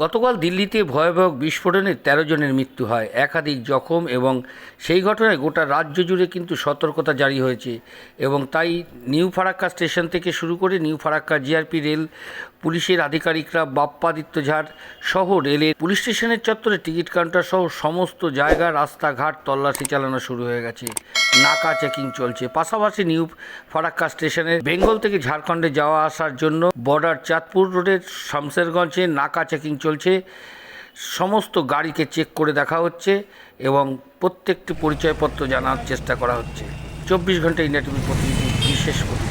গতকাল দিল্লিতে ভয়াবহ বিস্ফোরণে তেরো জনের মৃত্যু হয়। একাধিক জখম এবং সেই ঘটনায় গোটা রাজ্য জুড়ে কিন্তু সতর্কতা জারি হয়েছে এবং তাই নিউ ফারাক্কা স্টেশন থেকে শুরু করে নিউ ফারাক্কা জিআরপি রেল, পুলিশের আধিকারিকরা বাপ্পাদিত্য ঝাড় সহ রেলের পুলিশ স্টেশনের চত্বরে টিকিট কাউন্টার সহ সমস্ত জায়গা, রাস্তাঘাট তল্লাশি চালানো শুরু হয়ে গেছে। নাকা চেকিং চলছে। পাশাপাশি নিউ ফারাক্কা স্টেশনে বেঙ্গল থেকে ঝাড়খণ্ডে যাওয়া আসার জন্য বর্ডার চাঁদপুর রোডের শামসেরগঞ্জে নাকা চেকিং চলছে। সমস্ত গাড়িকে চেক করে দেখা হচ্ছে এবং প্রত্যেকটি পরিচয়পত্র জানার চেষ্টা করা হচ্ছে। চব্বিশ ঘণ্টা ইন্ডিয়া টিভির প্রতিনিধি বিশেষ প্রতিনিধি